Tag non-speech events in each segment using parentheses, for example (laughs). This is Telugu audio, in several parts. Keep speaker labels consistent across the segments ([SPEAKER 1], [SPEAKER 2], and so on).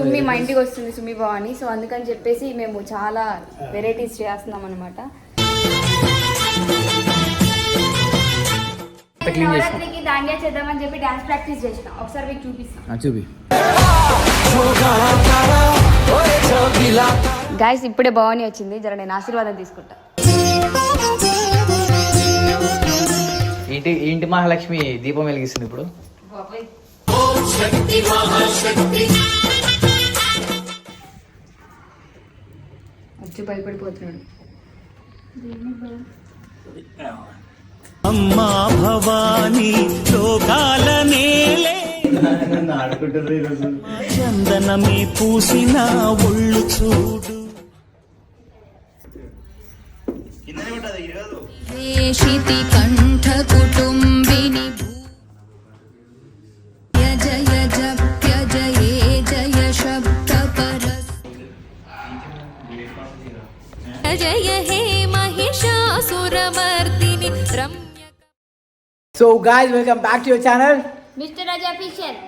[SPEAKER 1] సుమ్మి మా ఇంటికి వస్తుంది సుమ్మి భవాని. సో అందుకని చెప్పేసి మేము చాలా వెరైటీస్ చేస్తున్నాం అనమాట నవరాత్రికి దాండియా చేద్దామని చెప్పి డాన్స్ ప్రాక్టీస్ చేసినాం. ఒకసారి మీకు చూపిస్తాం.
[SPEAKER 2] ఆ, చూపి.
[SPEAKER 1] గాయస్ ఇప్పుడే భవాని వచ్చింది. జర నేను ఆశీర్వాదం తీసుకుంటా.
[SPEAKER 2] ఇంటి ఇంటి మహాలక్ష్మి దీపం వెలిగిస్తుంది ఇప్పుడు?
[SPEAKER 1] వచ్చి భయపడిపోతున్నాడు.
[SPEAKER 3] అమ్మా భవానీ లోకాల నేలే చందనమే పూసిన ఒళ్ళు చూడు.
[SPEAKER 4] వేషితి కంఠ కుటుంబిని
[SPEAKER 2] so guys welcome back to your channel
[SPEAKER 1] mister Raja official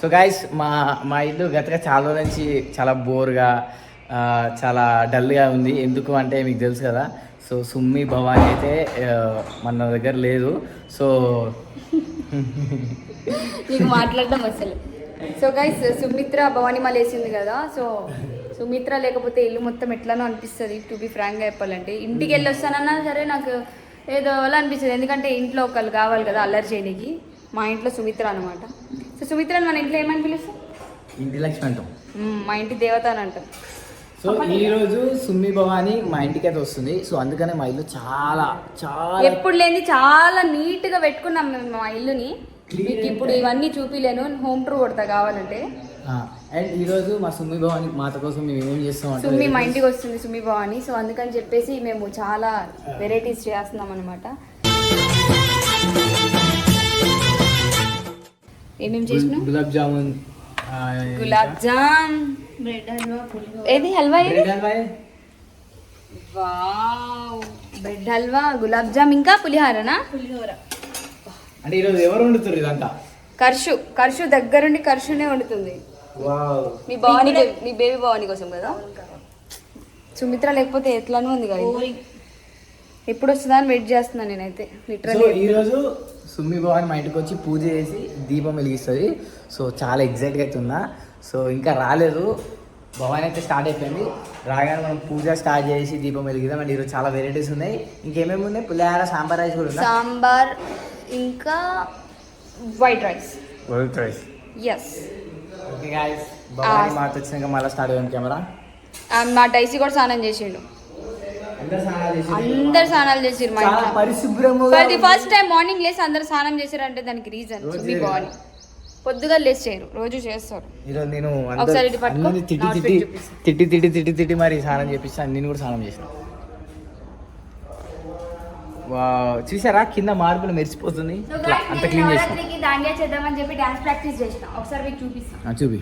[SPEAKER 2] so guys మా మా ఇల్లు గతగా చాలా రోజుల నుంచి చాలా బోర్గా చాలా డల్గా ఉంది. ఎందుకు అంటే మీకు తెలుసు కదా. సో సుమ్మి భవాని అయితే మన దగ్గర లేదు. సో
[SPEAKER 1] నీకు మాట్లాడడం అసలు. సో గైస్ సుమిత్ర భవాని మాల వేసింది కదా. సో సుమిత్ర లేకపోతే ఇల్లు మొత్తం ఎట్లానో అనిపిస్తుంది టు బి ఫ్రాంక్గా చెప్పాలంటే. ఇంటికి వెళ్ళి వస్తానన్నా సరే నాకు ఏదో అలా అనిపిస్తుంది. ఎందుకంటే ఇంట్లో ఒకళ్ళు కావాలి కదా అల్లరి చేయడానికి. మా ఇంట్లో సుమిత్ర అనమాట సో సుమిత్రని మన ఇంట్లో ఏమని పిలుస్తాం?
[SPEAKER 2] ఇంటి లక్ష్మి అంటాం.
[SPEAKER 1] మా ఇంటి దేవత అని అంటాం.
[SPEAKER 2] సో ఈ రోజు సుమ్మి భవాని మా ఇంటికి అయితే వస్తుంది. సో అందుకనే మా ఇల్లు చాలా చాలా
[SPEAKER 1] ఎప్పుడు లేని చాలా నీట్గా పెట్టుకున్నాం మేము మా ఇల్లుని. మీకు ఇప్పుడు ఇవన్నీ చూపిలేను. హోమ్ టూర్ కొడతా కావాలంటే.
[SPEAKER 2] అండ్ ఈ రోజు మా సుమ్మి భవాని మాత కోసం మేము ఏం చేస్తాం
[SPEAKER 1] సుమ్మి మా
[SPEAKER 2] అంటే
[SPEAKER 1] ఇంటికి వస్తుంది సుమ్మి భవాని. సో అందుకని చెప్పేసి మేము చాలా వెరైటీస్ చేస్తున్నాం అనమాట ఏమేమి చేసినాం
[SPEAKER 2] గులాబ్ జామున్
[SPEAKER 1] గులాబ్ జామ్. ఏది? హల్వా ఏది?
[SPEAKER 2] బ్రెడ్ హల్వా ఏ?
[SPEAKER 1] Wow. Bread halwa gulab jam ఇంకా పులిహారనా?
[SPEAKER 2] అంటే ఈరోజు ఎవరు వండుతారు ఇదంతా?
[SPEAKER 1] కర్షు కర్షు దగ్గరుండి కర్షునే వండుతుంది. మీ భవాని మీ బేబీ భవాని కోసం కదా? సుమిత్ర లేకపోతే ఎట్లానూ ఉంది కదా? ఎప్పుడు వస్తుందా అని వెయిట్ చేస్తున్నాను నేనైతే
[SPEAKER 2] సో
[SPEAKER 1] లిటరల్లీ
[SPEAKER 2] ఈ రోజు సుమ్మి భవాని మా ఇంటికి వచ్చి పూజ చేసి దీపం వెలిగిస్తుంది. సో చాలా ఎగ్జైట్గా అవుతుందా సో ఇంకా రాలేదు. భవాని అయితే స్టార్ట్ అయిపోయింది. రాగానే మనం పూజ స్టార్ట్ చేసి దీపం వెలిగిద్దాం. అండ్ ఈరోజు చాలా వెరైటీస్ ఉన్నాయి. ఇంకేమేమి ఉన్నాయి? పులిహార సాంబార్ రైస్ కూడా ఉందా?
[SPEAKER 1] సాంబార్ ఇంకా వైట్ రైస్
[SPEAKER 2] వైట్ రైస్
[SPEAKER 1] ఎస్
[SPEAKER 2] మాత వచ్చినాక మళ్ళీ స్టార్ట్ అయ్యాం కెమెరా.
[SPEAKER 1] మా డైసీ కూడా స్నానం చేసిండు.
[SPEAKER 2] అందరు స్నానాలు
[SPEAKER 1] చేసిరు మా ది ఫస్ట్ టైం మార్నింగ్ లేసి అందరు స్నానం చేశారంటే దానికి రీజన్
[SPEAKER 2] చేయరు.
[SPEAKER 1] భవాని. పొద్దుగా లేచి చేయరు రోజు చేస్తారు.
[SPEAKER 2] ఈరోజు నేను
[SPEAKER 1] ఒకసారి
[SPEAKER 2] తిట్టి తిట్టి. తిట్టి తిట్టి తిట్టి మరి స్నానం చేపిస్తాను నేను కూడా స్నానం చేసిన. చూసారా? కింద మార్పులు మెరిసిపోతుంది. అంత క్లీన్ చేసిన.
[SPEAKER 1] దాండియా చేద్దామని చెప్పి డాన్స్ ప్రాక్టీస్ చేసిన ఒకసారి మీకు చూపిస్తాం.
[SPEAKER 2] చూపి.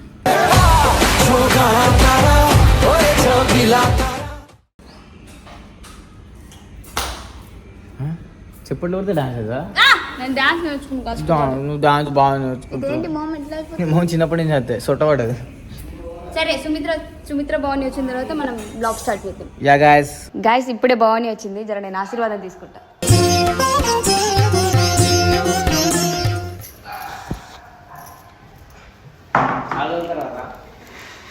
[SPEAKER 2] చెప్పండి కొడితే డాన్స్ కదా
[SPEAKER 1] నేను డాన్స్.
[SPEAKER 2] నువ్వు డాన్స్ బాగా నేర్చుకుంటావు
[SPEAKER 1] మొహం
[SPEAKER 2] చిన్నప్పటి నుంచి అంతే
[SPEAKER 1] సరే సుమిత్ర సుమిత్ర భవాని వచ్చిన తర్వాత మనం బ్లాగ్ స్టార్ట్ చేద్దాం.
[SPEAKER 2] యా గాయస్
[SPEAKER 1] గాయస్ ఇప్పుడే భవాని వచ్చింది. జర నేను ఆశీర్వాదం తీసుకుంటా.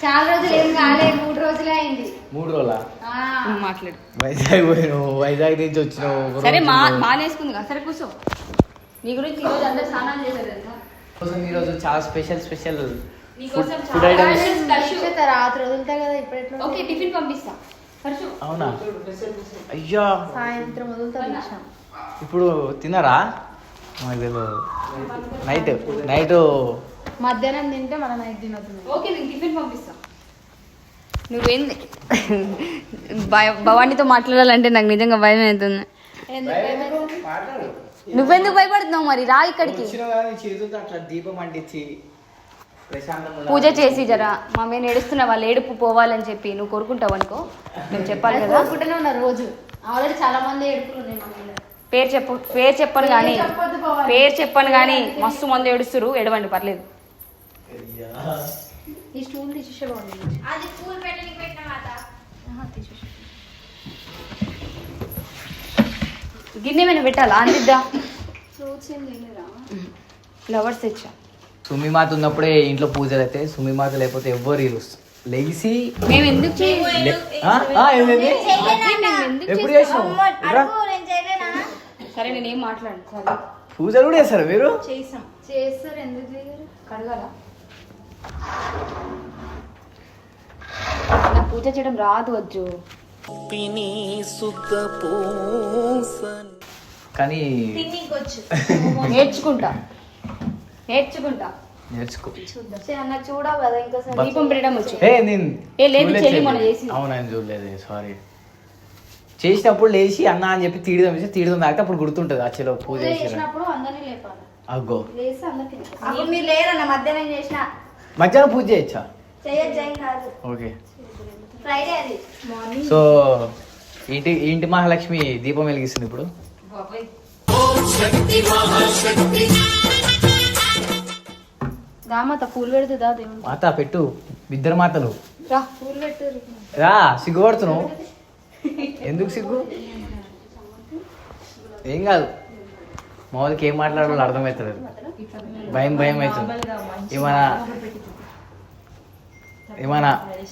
[SPEAKER 1] చాలా రోజులు ఏం కాలేదు మూడు రోజులే అయింది.
[SPEAKER 2] మూడు రోజుల?
[SPEAKER 1] మాట్లాడు.
[SPEAKER 2] వైజాగ్ పోయినావు వైజాగ్ నుంచి వచ్చినావు
[SPEAKER 1] సరే మా. మానేసుకుంది కదా సరే కూర్చో. నీ గురించి ఈరోజు అందరు స్నానాలు చేశారు తెలుసా?
[SPEAKER 2] కోసం ఈరోజు చాలా స్పెషల్ స్పెషల్
[SPEAKER 1] నీకోసం
[SPEAKER 2] ఫుడ్ ఐటమ్స్.
[SPEAKER 5] రాత్రి వదులుతాయి కదా ఇప్పుడు
[SPEAKER 1] ఓకే టిఫిన్ పంపిస్తా.
[SPEAKER 2] అవునా? అయ్యా.
[SPEAKER 5] సాయంత్రం వదులుతా
[SPEAKER 2] ఇప్పుడు తిన్నారా? మాకు తెలియదు నైట్ నైట్
[SPEAKER 5] మధ్యాహ్నం తింటే మన నైట్ తినవుతుంది
[SPEAKER 1] ఓకే నేను టిఫిన్ పంపిస్తా. నువ్వేంది భవానీతో మాట్లాడాలంటే నాకు నిజంగా భయం అవుతుంది. నువ్వెందుకు భయపడుతున్నావు మరి? రా ఇక్కడికి. పూజ చేసి జరా మా మీద ఏడుస్తున్న వాళ్ళ ఏడుపు పోవాలని చెప్పి నువ్వు కోరుకుంటావు అనుకో. నేను చెప్పాలి కదా.
[SPEAKER 5] కోరుకుంటూనే ఉన్నారు రోజు. ఆల్రెడీ చాలా మంది ఏడుపులు
[SPEAKER 1] పేరు చెప్పు పేరు చెప్పను కానీ. పేరు చెప్పను కానీ మస్తు మంది ఏడుస్తురు ఎడవండి పర్లేదు.
[SPEAKER 5] ఈ స్టూల్ తీసేసే బాగుంది
[SPEAKER 6] అది పూలు పెట్టడానికి పెట్టిన మాట
[SPEAKER 5] తీసేసే
[SPEAKER 1] గిన్నె మీద పెట్టాలా అందిద్దా
[SPEAKER 5] ఫ్రూట్స్ ఏం తినరా
[SPEAKER 1] ఫ్లవర్స్ తెచ్చా
[SPEAKER 2] సుమిమాత ఉన్నప్పుడే ఇంట్లో పూజలు అయితే సుమిమాత లేకపోతే ఎవ్వరు ఇరు లేచి
[SPEAKER 1] మేము ఎందుకు?
[SPEAKER 2] ఎప్పుడు
[SPEAKER 6] చేయలేనా
[SPEAKER 1] సరే నేనేం మాట్లాడు సరే
[SPEAKER 2] పూజలు కూడా చేస్తారా మీరు
[SPEAKER 5] చేసాం చేస్తారు ఎందుకు చేయరు
[SPEAKER 1] కడగాల నాకు పూజ చేయడం రాదు వచ్చు
[SPEAKER 2] కానీ
[SPEAKER 6] తిన్నికొచ్చు (laughs)
[SPEAKER 1] నేర్చుకుంటా. నేర్చుకుంటా.
[SPEAKER 2] నేర్చుకో.
[SPEAKER 5] అన్న చూడవు కదా ఇంకా సరే.
[SPEAKER 1] దీపం పెట్టడం వచ్చు.
[SPEAKER 2] ఏ నేను
[SPEAKER 1] ఏ, లేదు,
[SPEAKER 2] చూడలేదు,
[SPEAKER 1] చెల్లి మొన్న
[SPEAKER 2] చెల్లి.
[SPEAKER 1] చేసింది.
[SPEAKER 2] అవును ఆయన చూడలేదు సారీ చేసినప్పుడు లేచి అన్న అని చెప్పి తీయడం వేసి తీయడం తాగితే అప్పుడు గుర్తుంటుంది ఆ చెలో పూజ
[SPEAKER 5] పూజ
[SPEAKER 2] చేసిన
[SPEAKER 5] చేసినప్పుడు అందరినీ లేపాలి.
[SPEAKER 2] అగ్గో.
[SPEAKER 5] అందరికి
[SPEAKER 6] మీరు లేరన్న మధ్యాహ్నం చేసిన
[SPEAKER 2] మధ్యాహ్నం పూజ చేయొచ్చా? ఓకే.
[SPEAKER 6] ఫ్రైడే అది.
[SPEAKER 2] సో ఇంటి ఇంటి మహాలక్ష్మి దీపం వెలిగిస్తుంది ఇప్పుడు?
[SPEAKER 5] దామత పూలు పెడుతుందా దేవుడు
[SPEAKER 2] మాత పెట్టు ఇద్దరు మాతలు.
[SPEAKER 1] రా
[SPEAKER 5] పూలు పెట్టు.
[SPEAKER 2] రా సిగ్గుపడుతున్నావు? ఎందుకు సిగ్గు? ఏం కాదు. మామూలుకి ఏం మాట్లాడాలో అర్థమవుతుంది భయం భయం అవుతుంది. ఏమైనా ఏమైనా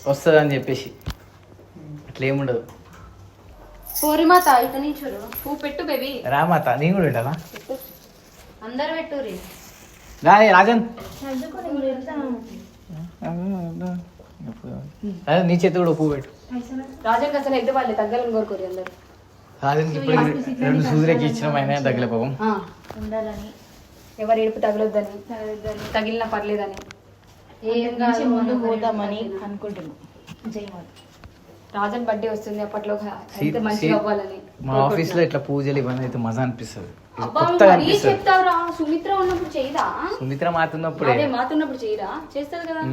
[SPEAKER 2] వస్తుంది అని చెప్పేసి. అట్లా ఏముండదు
[SPEAKER 5] పోరిమాత ఇక
[SPEAKER 1] పువ్వు పెట్టు బేబీ.
[SPEAKER 2] రా మాత నేను కూడా పెట్టాలా?
[SPEAKER 5] అందరు పెట్టుర్రి
[SPEAKER 2] రా. రాజన్. అదే నీ చేతి కూడా పువ్వు పెట్టు.
[SPEAKER 1] రాజాకి అసలు హెల్త్ వాళ్ళే తగ్గాలని కోరుకోరు అందరు.
[SPEAKER 2] రాజన్కి ఇప్పుడు రెండు సూదులకి ఇచ్చిన అయినా తగిలే పాపం
[SPEAKER 1] ఆ,
[SPEAKER 5] ఉండాలని.
[SPEAKER 1] ఎవరి ఏడుపు తగలొద్దని. తగిలినా పర్లేదని.
[SPEAKER 5] ఏం కాదు ముందు పోదామని అనుకుంటున్నాం. జయమాత
[SPEAKER 1] రాజన్ బర్త్డే వస్తుంది అప్పట్లో మంచిగా అవ్వాలని
[SPEAKER 2] మా ఆఫీస్లో ఇట్లా పూజలు ఇవన్నీ అయితే మజా అనిపిస్తుంది.
[SPEAKER 1] సుమిత్ర ఉన్నప్పుడు చేయదా?
[SPEAKER 2] సుమిత్ర మాతున్నప్పుడే.
[SPEAKER 1] మాతున్నప్పుడు చేయరా? చేస్తుంది కదా.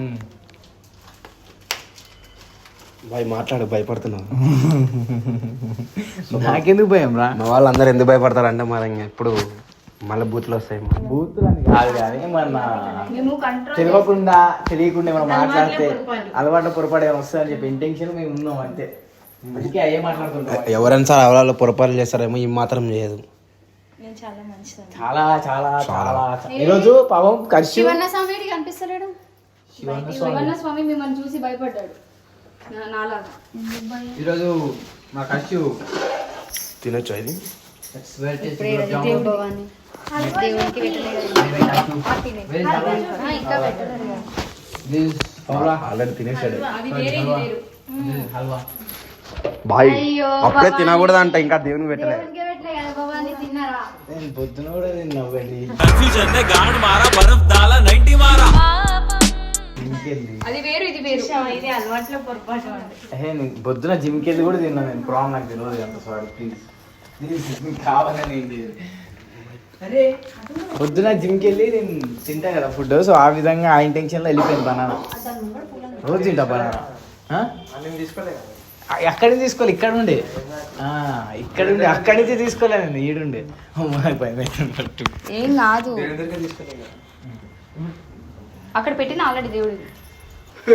[SPEAKER 7] భయ్ మాట్లాడు భయపడుతున్నావు (laughs)
[SPEAKER 2] నాకెందుకు భయం రా?
[SPEAKER 7] మా వాళ్ళందరూ ఎందుకు భయపడతారంటే మరి ఇంక ఎప్పుడు మళ్ళీ బూత్లు వస్తాయి మరి.
[SPEAKER 2] బూతులు అని కాదు కానీ మన తెలియకుండా తెలియకుండా మనం మాట్లాడితే అలవాటు పొరపాటు ఏమైనా అని చెప్పి ఇంటెన్షన్ మేము ఉన్నాం అంతే. అందుకే అయ్యే మాట్లాడుతుంటాం.
[SPEAKER 7] ఎవరైనా సరే అవలాలో పొరపాటు చేస్తారేమో ఈ మాత్రం చేయదు.
[SPEAKER 5] నేను చాలా
[SPEAKER 2] చాలా చాలా చాలా. ఈరోజు పాపం ఖర్చు
[SPEAKER 5] శివన్న స్వామి కనిపిస్తలేడు?
[SPEAKER 2] శివన్న స్వామి.
[SPEAKER 1] శివన్న స్వామి మిమ్మల్ని చూసి భయపడ్డాడు.
[SPEAKER 2] ఈరోజు మా కష్యు
[SPEAKER 7] తినొచ్చా
[SPEAKER 1] ఇది?
[SPEAKER 5] తినేసాడు.
[SPEAKER 7] అప్పుడే తినకూడదు అంట ఇంకా
[SPEAKER 5] దేవుని
[SPEAKER 2] పెట్టలేదు పొద్దున కూడా తిన్నా
[SPEAKER 1] అది వేరు ఇది వేరు.
[SPEAKER 5] ఇది అలవాట్లో పొరపాటు
[SPEAKER 2] ఏ పొద్దున జిమ్కి వెళ్ళి కూడా తిన్నా నేను ప్రామ్ నాకు తెలియదు అంత సారీ ప్లీజ్ ప్లీజ్ మీకు కావాలని ఏంటి అరే పొద్దున జిమ్కి వెళ్ళి నేను తింటా కదా ఫుడ్ సో ఆ విధంగా ఆ ఇంటెన్షన్లో వెళ్ళిపోయింది బనానా. రోజు తింటా బనానా. అక్కడి నుంచి తీసుకోవాలి ఇక్కడ ఉండే. ఆ, ఇక్కడ ఉండే అక్కడి నుంచి తీసుకోలే నేను ఈడుండే. అవుతున్నట్టు.
[SPEAKER 1] ఏం కాదు. అక్కడ పెట్టిన ఆల్రెడీ దేవుడు. (laughs)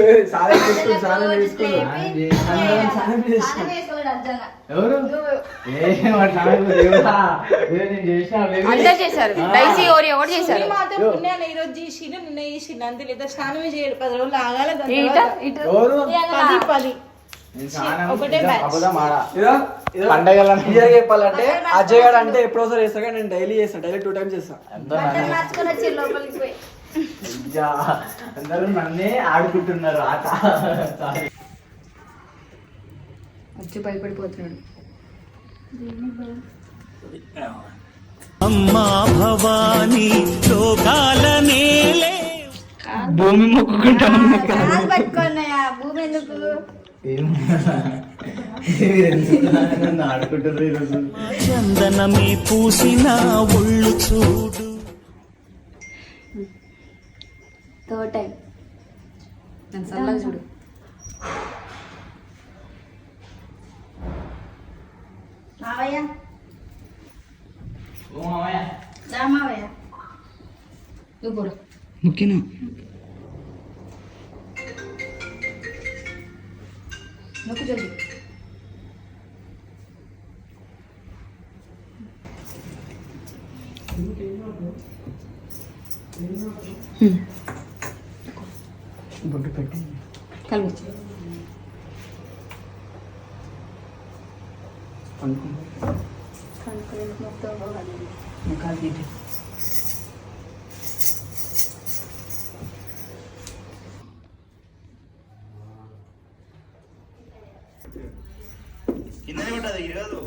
[SPEAKER 1] అందరు చేశారు. డైసీ ఓరి ఎవరు చేశారు.
[SPEAKER 8] ఈ రోజు చేసిండు నిన్న చేసిండు. అంతే లేదా చేయడు. పది రోజులు ఆగాలి పది పది.
[SPEAKER 2] స్నానం. పండగల
[SPEAKER 9] క్లియర్ చెప్పాలంటే అజయ్ గారు అంటే ఎప్పుడో సార్ చేస్తా కానీ నేను డైలీ చేస్తాను డైలీ టూ టైమ్స్ చేస్తాను
[SPEAKER 2] అందరూ నన్నే- ఆడుకుంటున్నారు ఆట.
[SPEAKER 1] వచ్చి భయపడిపోతున్నాడు.
[SPEAKER 3] అమ్మా భవానీ లోకాల నేలే
[SPEAKER 2] భూమి మొక్కుకుంటా
[SPEAKER 6] భూమి ఎందుకు?
[SPEAKER 3] చందనమే పూసిన ఒళ్ళు చూడు.
[SPEAKER 2] തേർഡ്
[SPEAKER 6] ടൈം മനസ്സിലാക്കി
[SPEAKER 1] ചൂട് മാവയ്യ?
[SPEAKER 9] ഓ
[SPEAKER 2] മാവയ്യ. ദാ
[SPEAKER 3] മാവയ്യ. ഇത്
[SPEAKER 2] പോട.
[SPEAKER 3] മുക്കിനോ? നോക്ക്
[SPEAKER 1] కలిపి కిందనే పడ్డది
[SPEAKER 3] కాదు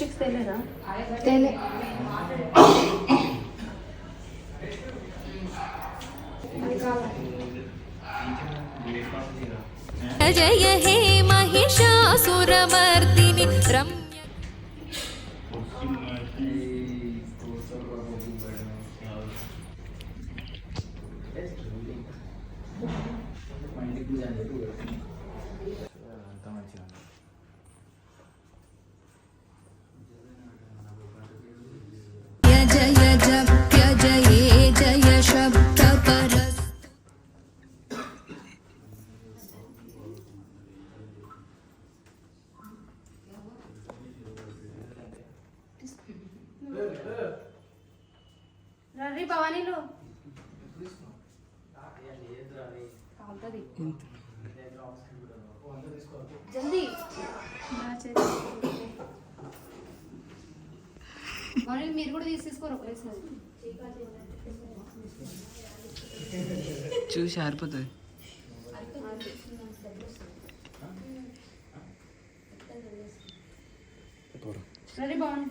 [SPEAKER 1] Yaklaşık
[SPEAKER 5] TL ha.
[SPEAKER 2] TL. జల్దీ.
[SPEAKER 5] భవానీ మీరు కూడా తీసి తీసుకోరు ఒకరేసారి
[SPEAKER 3] చూసి ఆరిపోతుంది.
[SPEAKER 5] భవానీ